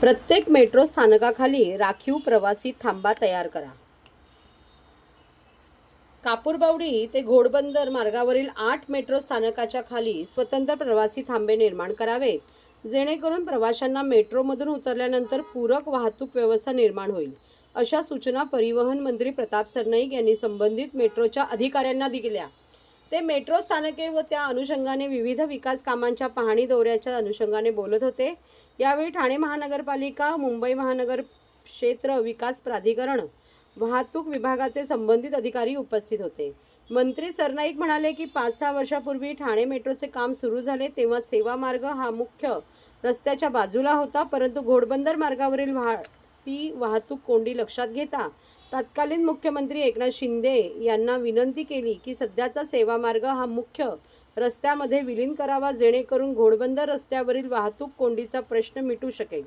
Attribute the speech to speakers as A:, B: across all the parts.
A: प्रत्येक मेट्रो स्थानकाखाली राखीव प्रवासी थांबा तयार करा. कापूरबावडी ते घोडबंदर मार्गावरील आठ मेट्रो स्थानकाच्या खाली स्वतंत्र प्रवासी थांबे निर्माण करावेत जेणेकरून प्रवाशांना मेट्रोमधून उतरल्यानंतर पूरक वाहतूक व्यवस्था निर्माण होईल अशा सूचना परिवहन मंत्री प्रताप सरनाईक यांनी संबंधित मेट्रोच्या अधिकाऱ्यांना दिल्या. ते मेट्रो स्थानके व त्या अनुषंगाने विविध विकास कामांच्या पाहणी दौऱ्याच्या अनुषंगाने बोलत होते. यावेळी ठाणे महानगरपालिका मुंबई महानगर क्षेत्र विकास प्राधिकरण वाहतूक विभागाचे संबंधित अधिकारी उपस्थित होते. मंत्री सरनाईक म्हणाले की पाच सहा वर्षापूर्वी ठाणे मेट्रोचे काम सुरू झाले तेव्हा सेवा मार्ग हा मुख्य रस्त्याच्या बाजूला होता परंतु घोडबंदर मार्गावरील वाहती वाहतूक कोंडी लक्षात घेता तत्कालीन मुख्यमंत्री एकनाथ शिंदे यांना विनंती केली की सध्याचा सेवामार्ग हा मुख्य रस्त्यामध्ये विलीन करावा जेणेकरून घोडबंदर रस्त्यावरील वाहतूक कोंडीचा प्रश्न मिटू शकेल.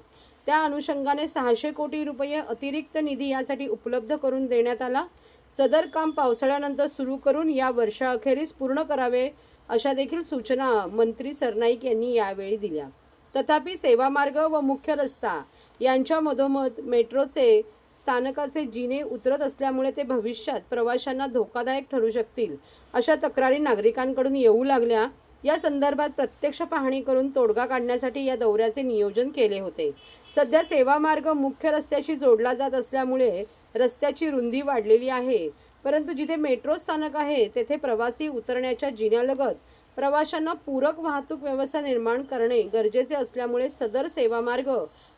A: त्या अनुषंगाने सहाशे कोटी रुपये अतिरिक्त निधी यासाठी उपलब्ध करून देण्यात आला. सदर काम पावसाळ्यानंतर सुरू करून या वर्षाअखेरीस पूर्ण करावे अशा देखील सूचना मंत्री सरनाईक यांनी यावेळी दिल्या. तथापि सेवामार्ग व मुख्य रस्ता यांच्या मधोमध मेट्रोचे स्थानकाचे जिने उतरत असल्यामुळे ते भविष्यात प्रवाशांना धोकादायक ठरू शकतील अशा तक्रारी नागरिकांकडून येऊ लागल्या. या संदर्भात प्रत्यक्ष पाहणी करून तोडगा काढण्यासाठी या दौऱ्याचे नियोजन केले होते. सध्या सेवामार्ग मुख्य रस्त्याशी जोडला जात असल्यामुळे रस्त्याची रुंदी वाढलेली आहे. परंतु जिथे मेट्रो स्थानक आहे तेथे प्रवासी उतरण्याच्या जिन्यालगत प्रवाशांना पूरक वाहतूक व्यवस्था निर्माण करणे गरजेचे असल्यामुळे सदर सेवामार्ग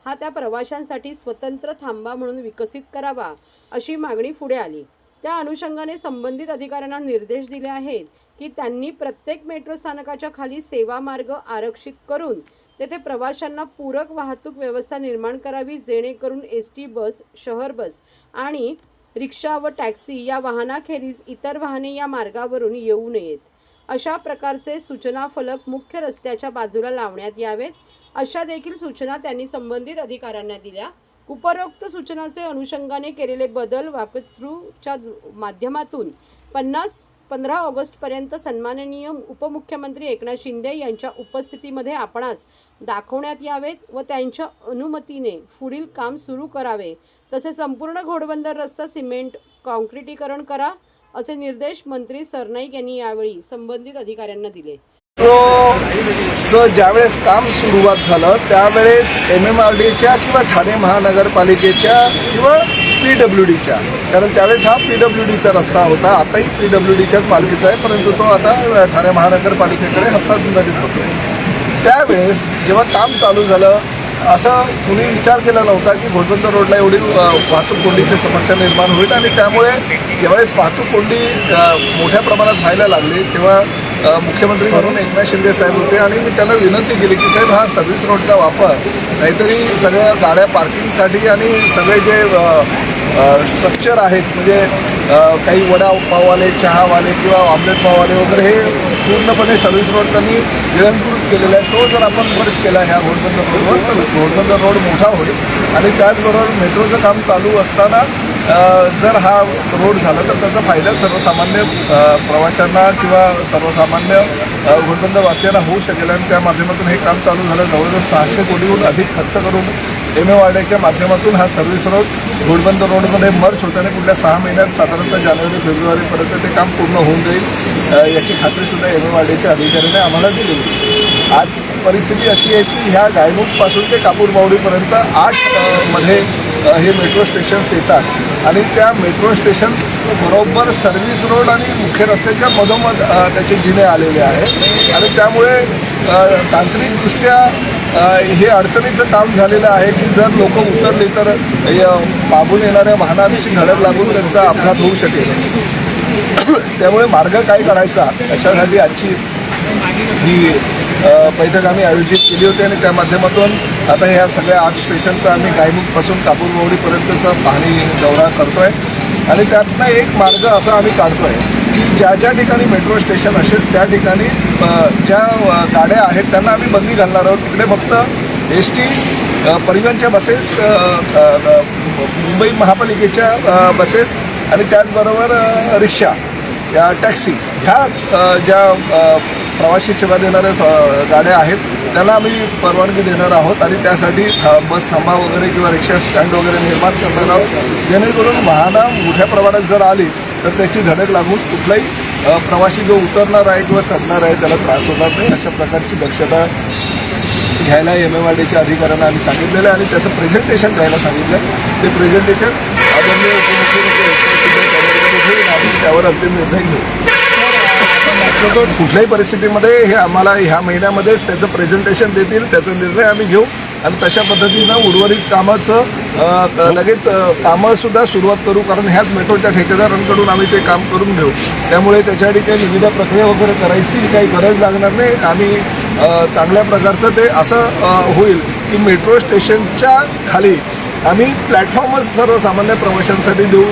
A: हा त्या प्रवाशांसाठी स्वतंत्र थांबा म्हणून विकसित करावा अशी मागणी पुढे आली. त्या अनुषंगाने संबंधित अधिकाऱ्यांना निर्देश दिले आहेत की त्यांनी प्रत्येक मेट्रो स्थानकाच्या खाली सेवा मार्ग आरक्षित करून तेथे प्रवाशांना पूरक वाहतूक व्यवस्था निर्माण करावी जेणेकरून एस टी बस शहर बस आणि रिक्षा व टॅक्सी या वाहनाखेरीज इतर वाहने या मार्गावरून येऊ नयेत. अशा प्रकारचे सूचना फलक मुख्य रस्त्याच्या बाजूला लावण्यात यावेत. अशा देखील सूचना त्यांनी संबंधित अधिकाऱ्यांना दिल्या. उपरोक्त सूचनाचे अनुषंगाने केलेले बदल वाकथ्रूच्या माध्यमातून पन्नास पंधरा ऑगस्टपर्यंत सन्माननीय उपमुख्यमंत्री एकनाथ शिंदे यांच्या उपस्थितीमध्ये आपणास दाखवण्यात यावेत व त्यांच्या अनुमतीने पुढील काम सुरू करावे. तसे संपूर्ण घोडबंदर रस्ता सिमेंट काँक्रिटीकरण करा. असे निर्देश मंत्री सरनाईक यांनी यावेळी संबंधित अधिकाऱ्यांना दिले.
B: ज्यावेळेस काम सुरुवात झालं त्यावेळेस एम एम आर डीच्या किंवा ठाणे महानगरपालिकेच्या किंवा पी डब्ल्यू डीच्या कारण त्यावेळेस हा पी डब्ल्यू डीचा रस्ता होता आताही पी डब्ल्यू डीच्याच मालकीचा आहे परंतु तो आता ठाणे महानगरपालिकेकडे हस्तांतरित होतो त्यावेळेस जेव्हा काम चालू झालं असं कुणी विचार केला नव्हता की घोडबंदर रोडला एवढी वाहतूक कोंडीची समस्या निर्माण होईल आणि त्यामुळे यावेळेस वाहतूक कोंडी मोठ्या प्रमाणात व्हायला लागली तेव्हा मुख्यमंत्री म्हणून एकनाथ शिंदे साहेब होते आणि मी त्यांना विनंती केली की साहेब हा सर्व्हिस रोडचा वापर नाहीतरी सगळ्या गाड्या पार्किंगसाठी आणि सगळे जे स्ट्रक्चर आहेत म्हणजे काही वडा पाववाले चहावाले किंवा ऑमलेट पाववाले वगैरे हे पूर्णपणे सर्व्हिस रोड त्यांनी निरंकृत केलेला आहे तो जर आपण मर्ज केला ह्या घोडबंदर रोडवर तर घोडबंदर रोड मोठा होईल. आणि त्याचबरोबर मेट्रोचं काम चालू असताना जर हा रोड झाला तर त्याचा फायदा सर्वसामान्य प्रवाशांना किंवा सर्वसामान्य घोडबंदरवासियांना होऊ शकेल. आणि त्या माध्यमातून हे काम चालू झालं. जवळजवळ सहाशे कोटीहून अधिक खर्च करून एम ए वाड्याच्या माध्यमातून हा सर्व्हिस रोड घोडबंदर रोडमध्ये मर्ज होताना पुढल्या सहा महिन्यात साधारणतः जानेवारी फेब्रुवारीपर्यंत ते काम पूर्ण होऊन जाईल याची खात्रीसुद्धा एम एम आर डीच्या अधिकाऱ्याने आम्हाला दिली होती आज परिस्थिती अशी आहे की ह्या गायमुखपासून ते कापूरबावडीपर्यंत आठमध्ये हे मेट्रो स्टेशन्स येतात. आणि त्या मेट्रो स्टेशन बरोबर सर्व्हिस रोड आणि मुख्य रस्त्याच्या मधोमध त्याचे जिने आलेले आहेत. आणि त्यामुळे तांत्रिकदृष्ट्या हे अडचणीचं काम झालेलं आहे की जर लोक उतरले तर य- मागून येणाऱ्या वाहनांची धडक लागून त्यांचा अपघात होऊ शकेल. त्यामुळे मार्ग काय काढायचा अशासाठी आजची ही बैठक आम्ही आयोजित केली होती आणि त्या माध्यमातून आता ह्या सगळ्या आठ स्टेशनचा आम्ही गायमुखपासून कापूरबावडीपर्यंतचा पाहणी दौरा करतो आहे आणि त्यातनं एक मार्ग असा आम्ही काढतो आहे की ज्या ज्या ठिकाणी मेट्रो स्टेशन असेल त्या ठिकाणी ज्या गाड्या आहेत त्यांना आम्ही बंदी घालणार आहोत. तिकडे फक्त एस टी परिवहनच्या बसेस मुंबई महापालिकेच्या बसेस आणि त्याचबरोबर रिक्षा या टॅक्सी ह्याच ज्या प्रवासी सेवा देणाऱ्या स- गाड्या आहेत त्यांना आम्ही परवानगी देणार आहोत आणि त्यासाठी बस थांबा वगैरे किंवा रिक्षा स्टँड वगैरे निर्माण करणार आहोत. जेणेकरून वाहनं मोठ्या प्रमाणात जर आली तर त्याची धडक लागून कुठलाही प्रवासी जो उतरणार आहे किंवा चढणार आहे त्याला त्रास होणार नाही. अशा प्रकारची दक्षता घ्यायला एम एम आर डीच्या अधिकाऱ्यांना आम्ही सांगितलेलं आहे आणि त्याचं प्रेझेंटेशन द्यायला सांगितलं. आहे ते प्रेझेंटेशन आदरणीय उपमुख्यमंत्री त्यावर अंतिम निर्णय घेऊ. कुठल्याही परिस्थितीमध्ये हे आम्हाला ह्या महिन्यामध्येच त्याचं प्रेझेंटेशन देतील त्याचा निर्णय आम्ही घेऊ. आणि तशा पद्धतीनं उर्वरित कामाचं लगेच कामंसुद्धा सुरुवात करू कारण ह्याच मेट्रोच्या ठेकेदारांकडून आम्ही ते काम करून घेऊ. त्यामुळे त्याच्यासाठी काही विविध प्रक्रिया वगैरे करायची काही गरज लागणार नाही. आम्ही चांगल्या प्रकारचं ते असं होईल की मेट्रो स्टेशनच्या खाली आम्ही प्लॅटफॉर्मच सर्वसामान्य प्रवाशांसाठी देऊ.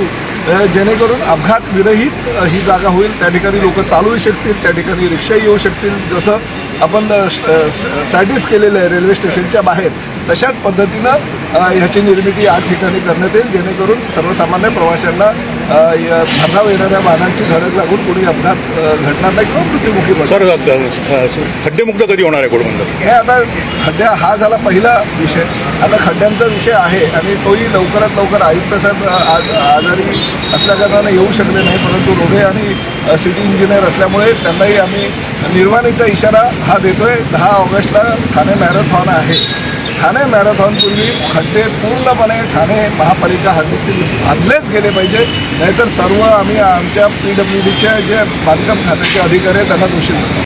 B: जेणेकरून अपघात विरहित ही जागा होईल. त्या ठिकाणी लोक चालवू शकतील त्या ठिकाणी रिक्षाही येऊ शकतील. जसं आपण स- सॅटिस केलेलं आहे रेल्वे स्टेशनच्या बाहेर तशाच पद्धतीनं ह्याची निर्मिती या ठिकाणी करण्यात येईल जेणेकरून सर्वसामान्य प्रवाशांना भरधाव येणाऱ्या वाहनांची धडक लागून कोणी अपघात घडणार नाही किंवा मृत्युमुखी
C: सर खड्डेमुक्त कधी होणार आहे घोडबंदर
B: हे आता खड्ड्या हा झाला पहिला विषय. आता खड्ड्यांचा विषय आहे आणि तोही लवकरात लवकर आयुक्त साहेब आज आजारी असल्याकारणाने येऊ शकले नाही परंतु रोडे आणि सिटी इंजिनियर असल्यामुळे त्यांनाही आम्ही निर्वाणीचा इशारा हा देतोय. दहा ऑगस्टला ठाणे मॅरेथॉन आहे. ठाणे मॅरेथॉनपूर्वी खड्डे पूर्णपणे ठाणे महापालिका हद्दीतील बांधलेच गेले पाहिजे. नाहीतर सर्व आम्ही आमच्या पी डब्ल्यू डीच्या जे बांधकाम खात्याचे अधिकारी आहेत त्यांना दोषी